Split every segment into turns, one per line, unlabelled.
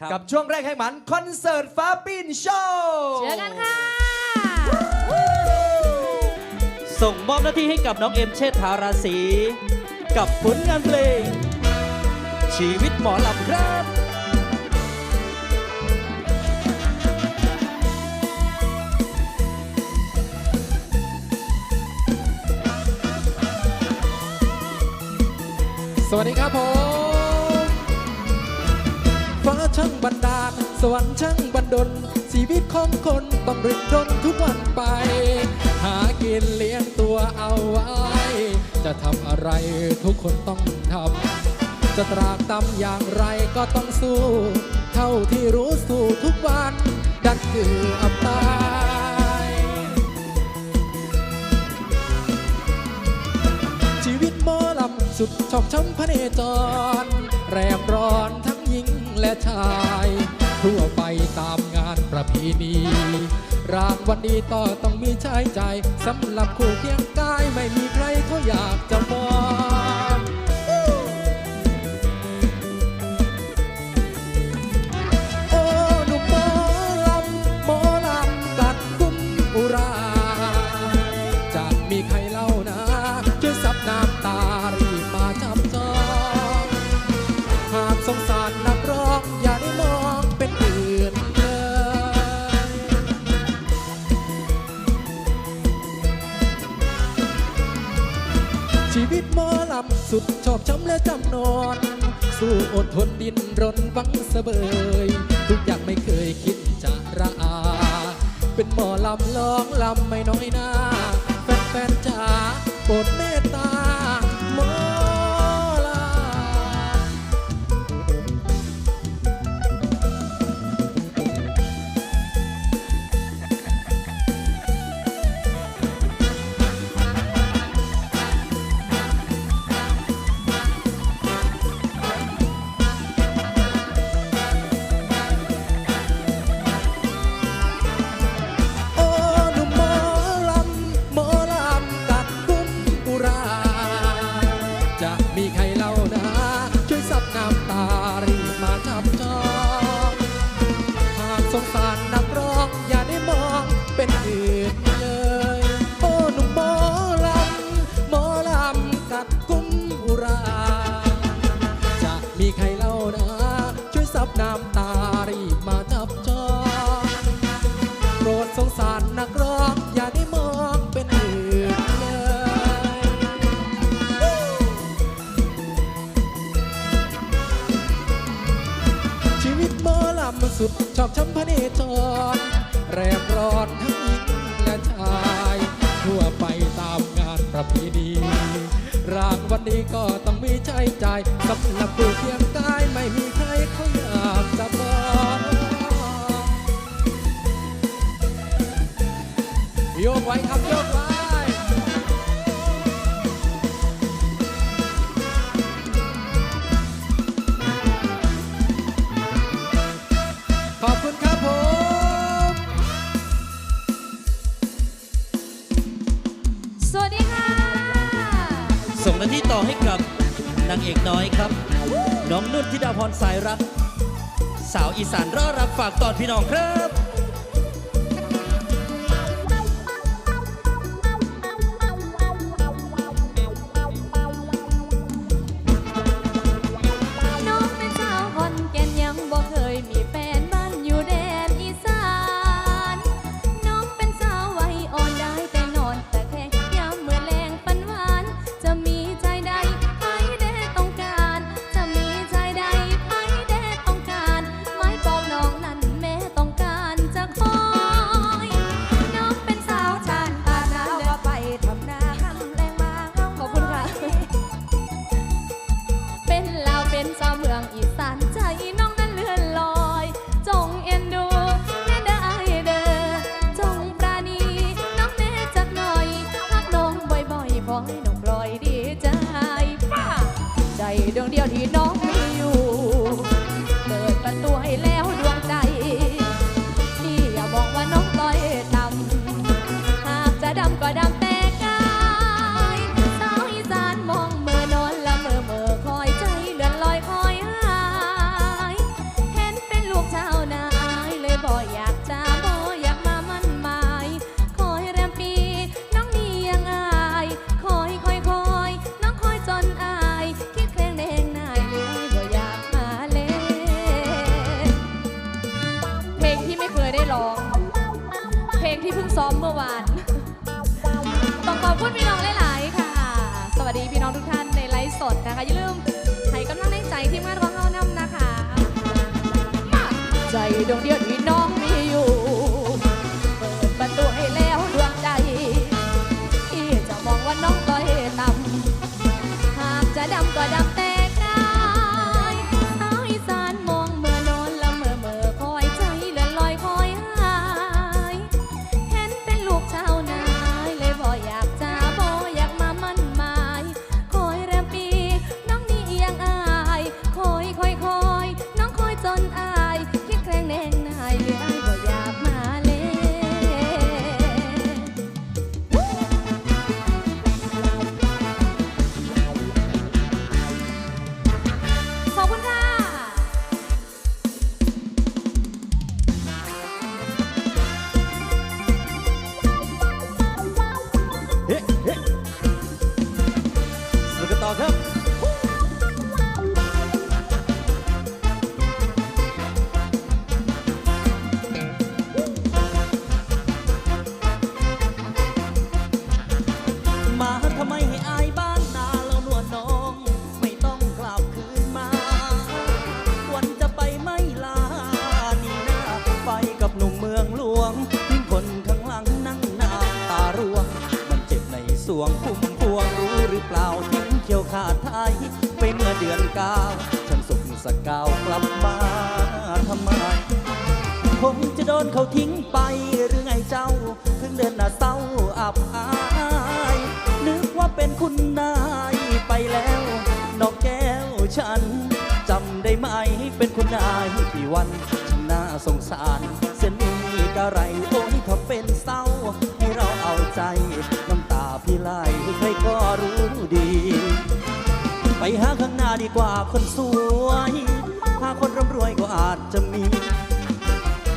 ครับ
กับช่วงแรกให้หมันคอนเสิร์ตฟ้าปินโชว์
เจอกันค่ะ
ส่งมอบหน้าที่ให้กับน้องเอ็มเชษฐาราศีกับผลงานเพลง ชีวิตหมอลำครับ
สวัสดีครับผม ฟ้าช่างบันดาล สวรรค์ช่างบันดล ชีวิตของคนต้องรินรนทุกวันไป หากินเลี้ยงตัวเอาไว้ จะทำอะไรทุกคนต้องทำ จะตรากตำอย่างไรก็ต้องสู้ เท่าที่รู้สู้ทุกวัน ดันคืออับตายชีวิตหมอลำสุดชอกช้ำพระเนจร แรบ ชาย ทั่วไปตามงานประเพณีรางวัลนี้ต่อต้องมีใช้ใจสำหรับคู่เคียงกายไม่มีใครเขาอยากจะมอง จำนอน สู้อดทนดินรนหวังเสบย ทุกอย่างไม่เคยคิดจะระอา เป็นหมอลำล้องลำไม่น้อยหน้า สุดชอบช้ำพระเนจร แรบร้อนทั้งหญิงและชาย ทั่วไปตามงานประเพณีรางวันนี้ก็ต้องมีใช้จ่ายสำหรับผู้เคียงกายไม่มีใครเขาอยากจะบอกโยกไว้ครับโยกไว้ ร
สา
ยรัก สาวอีสานรอรับฝากตอนพี่น้องครับ
don't you? ใจดวงเดียวที่น้อง วง
พุ่มพวงรู้หรือเปล่าทิ้งเขียวขาดไทย ไปเมื่อเดือนเก้าฉันสุขสกาวกลับมาทำไมคงจะโดนเขาทิ้งไปหรือไงเจ้า ถึงเดินหน้าเศร้าอับอาย นึกว่าเป็นคุณนายไปแล้วนอกแก้วฉันจำได้ไหมเป็นคุณนายกี่วันฉันน่าสงสารเส้นนี้กะไรโอ้ยถ้าเป็นเศร้าให้เราเอาใจ ไปหาข้างหน้าดีกว่าคนสวย หาคนร่ำรวยก็อาจจะมี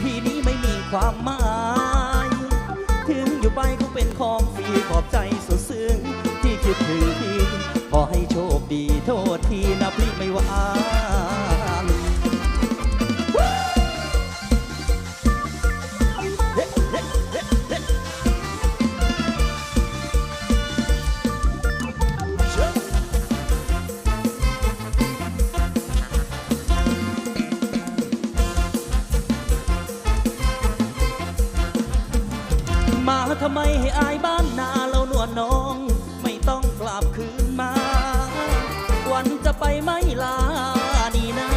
พี่นี้ไม่มีความหมาย ถึงอยู่ไปก็เป็นของฟรีขอบใจสุดำไมให้อายบ้านนาเราหนวดน้อง ไม่ต้องกลับคืนมา วันจะไปไม่ลานี่นา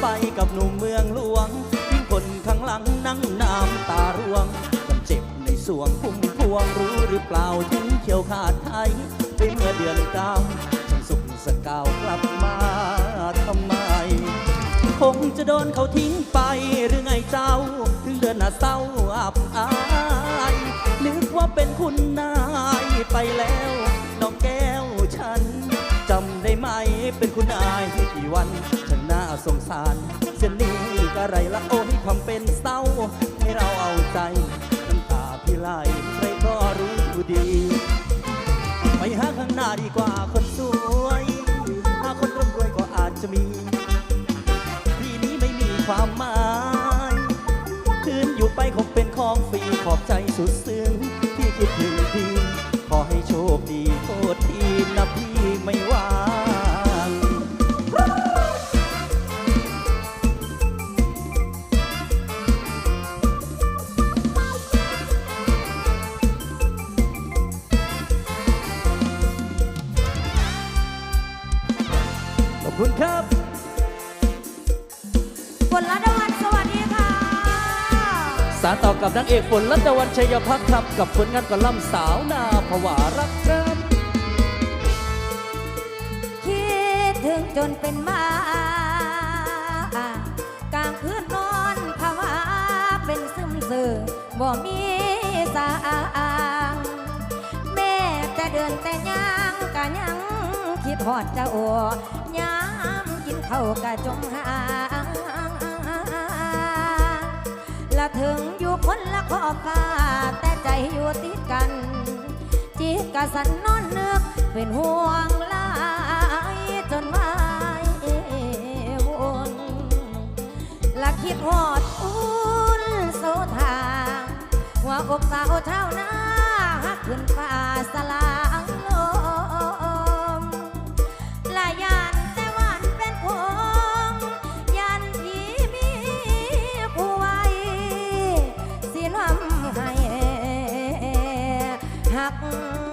ไปกับหนุ่มเมืองหลวงทิ้งคนข้างหลังนั่งน้ำตาร่วงมันเจ็บในสวงพุ่มพวงรู้หรือเปล่าถึงเขียวขาดไทยไปเมื่อเดือนเก้าฉันสุขสกาวกลับมาทำไม คงจะโดนเขาทิ้งไปหรือไงเจ้า ถึงเดินหน้าเศร้าอับอายนึกว่า เป็นคุณนายไปแล้ว น้องแก้วฉันจำได้ไหมเป็นคุณนายกี่วัน ฉันน่าสงสารเส้นนี้กะไรละโอ้ยทำเป็นเศร้า ให้เราเอาใจน้ำตาพี่ไหลใครก็รู้ดี ไปหาข้างหน้าดีกว่าคนสวยหาคนร่ำรวยก็อาจจะมีที่นี้ไม่มีความหมาย คืนอยู่ไปคงเป็นของฟรีขอบใจสุดซึ้ง คดีโทษทีนะพี่ไม่ว่าง
ขอบคุณครับ
สา
รต่อกับนางเอกฝนรัตวันชัยพักครับ กับผลงานกอล่ำสาวนาผวารักครับ
คิดถึงจนเป็นบ้ากลางคืนนอนภาวะเป็นซึมซึมบ่มีสางแม่จะเดินแต่ย่างกะยังคิดหอดเจ้ายามกินเข้ากะจงหาละ ถึงอยู่คนละขอบฟ้า แต่ใจอยู่ติดกัน จิตกะสันนอนนึกเป็นห่วงลายจนวายวนละคิดหอดอุ่นโซทางหัวอกสาวเท่า หั